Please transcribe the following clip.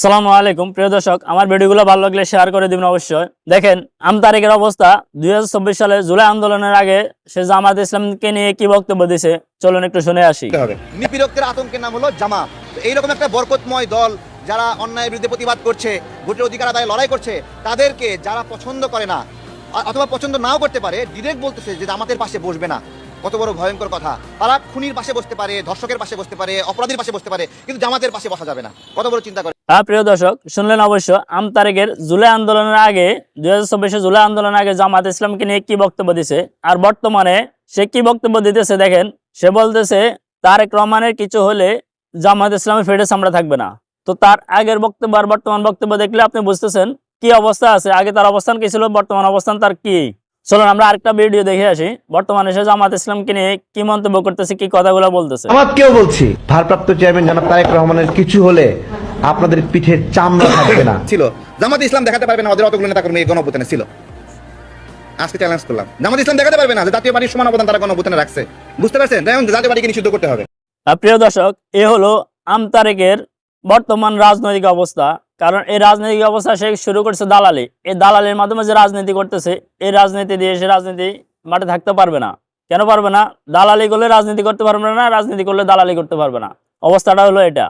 সালামু আলাইকুম, প্রিয় দর্শক। আমার ভিডিওগুলো ভালো লাগলে শেয়ার করে দিবেন অবশ্যই। দেখেন, আম তারিখের অবস্থা, দুই সালে জুলাই আন্দোলনের আগে সে জামাত ইসলামকে নিয়ে কি বক্তব্য দিছে? চলুন একটু শুনে আসি। হবে। নিপীড়কদের আতঙ্কের নাম হলো জামা এইরকম একটা বরকতময় দল যারা অন্যায়ের বিরুদ্ধে প্রতিবাদ করছে, ভোটের অধিকার আদায় লড়াই করছে, তাদেরকে যারা পছন্দ করে না অথবা পছন্দ নাও করতে পারে ডিরেক্ট বলতেছে যে জামাতের পাশে বসবে না। কত বড় ভয়ঙ্কর কথা। তারা খুনির পাশে বসতে পারে, ধর্ষকের পাশে বসতে পারে, অপরাধীর পাশে বসতে পারে, কিন্তু জামাতের পাশে বসা যাবে না। কত বড় চিন্তা করে হ্যাঁ প্রিয় দর্শক, শুনলেন অবশ্য আম তারিখের জুলাই আন্দোলনের আগে, দুই হাজার জুলাই আন্দোলনের আগে জামাত ইসলামকে নিয়ে কি বক্তব্য দিছে? আর বর্তমানে সে কি বক্তব্য দিতেছে দেখেন, সে বলতেছে, তারেক রহমানের কিছু হলে জামাত ইসলামের ফেটে সামড়া থাকবে না। তো তার আগের বক্তব্য আর বর্তমান বক্তব্য দেখলে আপনি বুঝতেছেন কি অবস্থা আছে, আগে তার অবস্থান কি ছিল, বর্তমান অবস্থান তার কি? চলুন আমরা আরেকটা ভিডিও দেখে আসি, বর্তমানে সে জামাত ইসলামকে নিয়ে কি মন্তব্য করতেছে, কি কথাগুলো বলতেছে? আমাকেও বলছি, ভারপ্রাপ্ত চেয়ারম্যান জনাব তারেক রহমানের কিছু হলে আপনাদের পিঠের চামড়া থাকবে না। ছিল। জামাত ইসলাম দেখাতে পারবে না ওদের অতগুলো নেতা কর্মী গণঅভ্যুত্থানে ছিল। আজকে চ্যালেঞ্জ করলাম। জামাত ইসলাম দেখাতে পারবে না যে জাতীয় পার্টির সমান অবদান তারা গণঅভ্যুত্থানে রাখছে। বুঝতে পারছেন? যেমন জাতীয় পার্টিকে নিষিদ্ধ করতে হবে। আর প্রিয় দর্শক এ হলো আম তারেকের বর্তমান রাজনৈতিক অবস্থা। কারণ এই রাজনৈতিক অবস্থা সে শুরু করছে দালালি। এই দালালির মাধ্যমে যে রাজনীতি করতেছে এই রাজনীতি দিয়ে সে রাজনীতি মাঠে থাকতে পারবে না। কেন পারবে না? দালালি করলে রাজনীতি করতে পারবে না রাজনীতি করলে দালালি করতে পারবে না। অবস্থাটা হলো এটা।